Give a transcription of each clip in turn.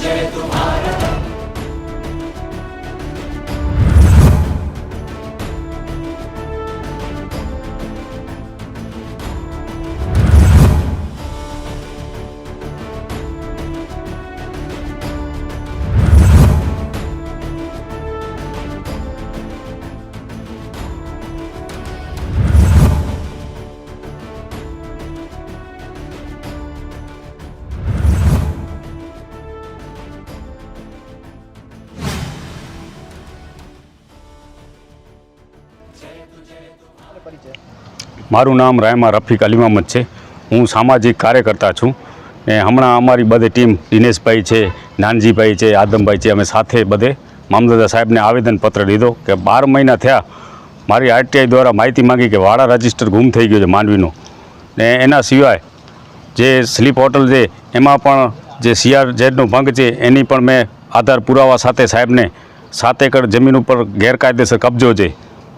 Sanche tu મારું નામ રાયમા રફીક અલી મહમદ છે. હું સામાજિક કાર્યકર્તા છું ને હમણાં અમારી બધી ટીમ દિનેશભાઈ છે, નાનજીભાઈ છે, આદમભાઈ છે, અમે સાથે બધે મામલતદાર સાહેબને આવેદનપત્ર દીધો કે બાર મહિના થયા મારી આરટીઆઈ દ્વારા માહિતી માંગી કે વાડા રજિસ્ટર ગુમ થઈ ગયું છે માંડવીનું. ને એના સિવાય જે સ્લીપ હોટલ છે, એમાં પણ જે સીઆર જેડનો ભંગ છે, એની પણ મેં આધાર પુરાવા સાથે સાહેબને સાત એકર જમીન ઉપર ગેરકાયદેસર કબજો છે.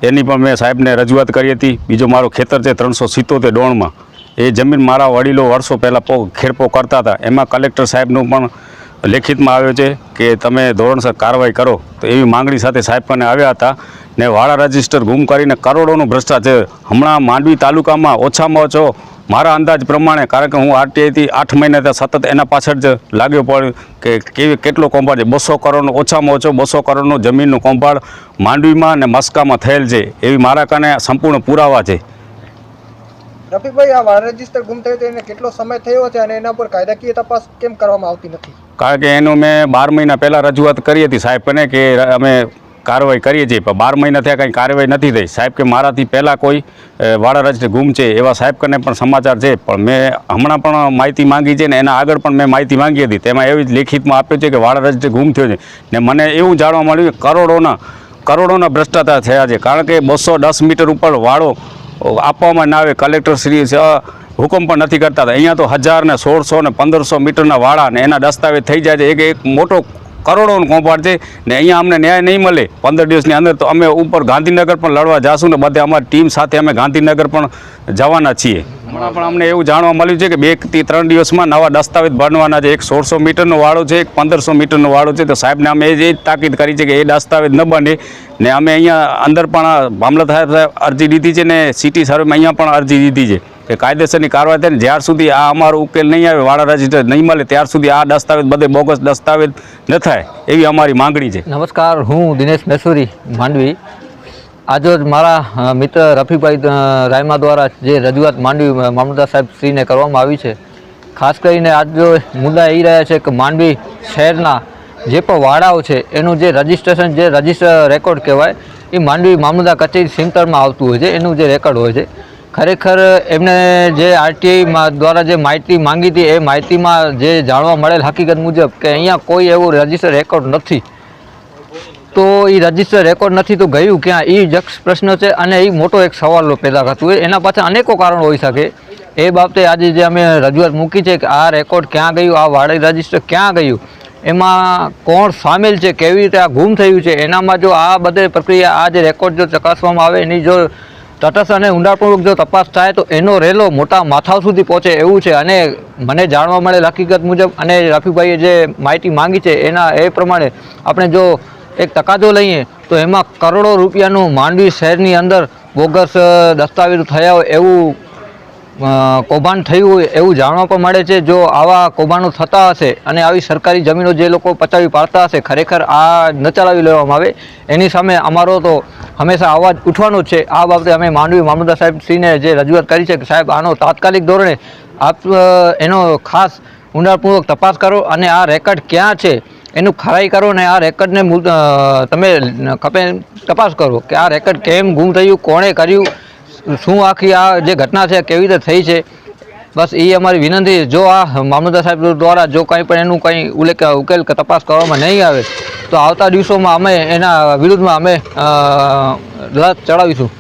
એની પણ મેં સાહેબને રજૂઆત કરી હતી. બીજો મારો ખેતર છે ત્રણસો સિત્તોતેર ડોણમાં. એ જમીન મારા વડીલો વર્ષો પહેલાં ખેડપો કરતા હતા. એમાં કલેક્ટર સાહેબનું પણ લેખિતમાં આવ્યો છે કે તમે ધોરણસર કાર્યવાહી કરો. તો એવી માંગણી સાથે સાહેબ પણ આવ્યા હતા ને વાળા રજિસ્ટર ગુમ કરીને કરોડોનું ભ્રષ્ટાચાર હમણાં માંડવી તાલુકામાં ઓછામાં ઓછો મારા અંદાજ પ્રમાણે કારણ કે હું આરટીઆઈથી આઠ મહિનાથી સતત એના પાછળ જ લાગ્યો પડ્યો કે કેવી કેટલો કૌભાંડ છે? બસો કરોડનો ઓછામાં ઓછો બસો કરોડનો જમીનનું કૌભાંડ માંડવીમાં અને મસ્કામાં થયેલ છે. એવી મારા કને સંપૂર્ણ પુરાવા છે. રફીકભાઈ આ વાળ રજિસ્ટર ગુમ થયો એને કેટલો સમય થયો છે અને એના પર કાયદાકીય તપાસ કેમ કરવામાં આવતી નથી? કારણ કે એનું મેં બાર મહિના પહેલાં રજૂઆત કરી હતી સાહેબને કે અમે કાર્યવાહી કરીએ છીએ. પણ બાર મહિના થયા કંઈ કાર્યવાહી નથી થઈ. સાહેબ કે મારાથી પહેલાં કોઈ વાડા રજિસ્ટર ગુમ છે એવા સાહેબ કને પણ સમાચાર છે. પણ મેં હમણાં પણ માહિતી માંગી છે ને એના આગળ પણ મેં માહિતી માંગી હતી. તેમાં એવી જ લેખિતમાં આપ્યું છે કે વાડા રજિસ્ટર ગુમ થયો છે. ને મને એવું જાણવા મળ્યું કે કરોડોના કરોડોના ભ્રષ્ટાચાર થયા છે. કારણ કે બસો દસ મીટર ઉપર વાળો આપવામાં ના આવે. કલેક્ટર શ્રી અ, હુકમ પણ નથી કરતા. અહીંયા તો હજાર ને સોળસો ને પંદરસો મીટરના વાળા ને એના દસ્તાવેજ થઈ જાય છે. એક એક મોટો કરોડોનો કૌભાંડ છે ને અહીંયા અમને ન્યાય નહીં મળે. પંદર દિવસની અંદર તો અમે ઉપર ગાંધીનગર પણ લડવા જાશું ને બધે અમારી ટીમ સાથે અમે ગાંધીનગર પણ જવાના છીએ. હમણાં પણ અમને એવું જાણવા મળ્યું છે કે બેથી ત્રણ દિવસમાં નવા દસ્તાવેજ બનવાના છે. એક સોળસો મીટરનો વાળો છે, એક પંદરસો મીટરનો વાળો છે. તો સાહેબને અમે એ તાકીદ કરી છે કે એ દસ્તાવેજ ન બને. ને અમે અહીંયા અંદર પણ મામલતદાર સાહેબ અરજી દીધી છે ને સિટી સર્વેમાં અહીંયા પણ અરજી દીધી છે. કે કાયદેસરની કાર્યવાહી થાય ને જ્યાર સુધી આ અમારો ઉકેલ નહીં આવે વાળા રજિસ્ટર નહીં મળે, ત્યાર સુધી આ દસ્તાવેજ, બધે બોગસ દસ્તાવેજ ન થાય, એવી અમારી માંગણી છે. નમસ્કાર, હું દિનેશ મેસુરી, માંડવી. આજરોજ મારા મિત્ર રફીભાઈ રાયમા દ્વારા જે રજૂઆત માંડવી મામલતદાર સાહેબ શ્રીને કરવામાં આવી છે. ખાસ કરીને આજે મુદ્દા એ રહ્યા છે કે માંડવી શહેરના જે પણ વાડાઓ છે, એનું જે રજિસ્ટ્રેશન, જે રજિસ્ટર રેકોર્ડ કહેવાય, એ માંડવી મામલતદાર કચેરી સિંતરમાં આવતું હોય છે, એનું જે રેકોર્ડ હોય છે. ખરેખર એમને જે આરટીઆઈ દ્વારા જે માહિતી માંગી હતી, એ માહિતીમાં જે જાણવા મળેલ હકીકત મુજબ કે અહીંયા કોઈ એવું રજિસ્ટર રેકોર્ડ નથી. તો એ રજિસ્ટર રેકોર્ડ નથી તો ગયું ક્યાં? એ જક્ષ પ્રશ્ન છે અને એ મોટો એક સવાલો પેદા કરતું હોય. એના પાછળ અનેકો કારણો હોઈ શકે. એ બાબતે આજે જે અમે રજૂઆત મૂકી છે કે આ રેકોર્ડ ક્યાં ગયું, આ વાડી રજિસ્ટર ક્યાં ગયું, એમાં કોણ સામેલ છે, કેવી રીતે આ ગુમ થયું છે, એનામાં જો આ બધી પ્રક્રિયા, આ જે રેકોર્ડ જો ચકાસવામાં આવે, એની જો તટસ્થ અને ઊંડાણપૂર્વક જો તપાસ થાય તો એનો રેલો મોટા માથાઓ સુધી પહોંચે એવું છે. અને મને જાણવા મળેલ હકીકત મુજબ અને રફીભાઈએ જે માહિતી માંગી છે એના એ પ્રમાણે આપણે જો એક તકાદો લઈએ તો એમાં કરોડો રૂપિયાનું માંડવી શહેરની અંદર બોગસ દસ્તાવેજો થયા હોય એવું કૌભાંડ થયું હોય એવું જાણવા પણ મળે છે. જો આવા કૌભાંડો થતા હશે અને આવી સરકારી જમીનો જે લોકો પચાવી પાડતા હશે, ખરેખર આ ન ચલાવી લેવામાં આવે. એની સામે અમારો તો હંમેશા અવાજ ઉઠવાનો છે. આ બાબતે અમે માંડવી મામલતદાર સાહેબ શ્રીને જે રજૂઆત કરી છે કે સાહેબ, આનો તાત્કાલિક ધોરણે આપ એનો ખાસ ઊંડાણપૂર્વક તપાસ કરો અને આ રેકર્ડ ક્યાં છે એનું ખરાઈ કરો ને આ રેકર્ડને તમે ખપે, તપાસ કરો કે આ રેકર્ડ કેમ ગુમ થયું, કોણે કર્યું? શું આખી આ જે ઘટના છે કેવી રીતે થઈ છે? બસ એ અમારી વિનંતી જો આ મામલતદાર સાહેબ દ્વારા જો કંઈ પણ એનું કંઈ ઉલ્લેખ ઉકેલ કે તપાસ કરવામાં નહીં આવે તો આવતા દિવસોમાં અમે એના વિરુદ્ધમાં અમે અ, લડત ચડાવીશું.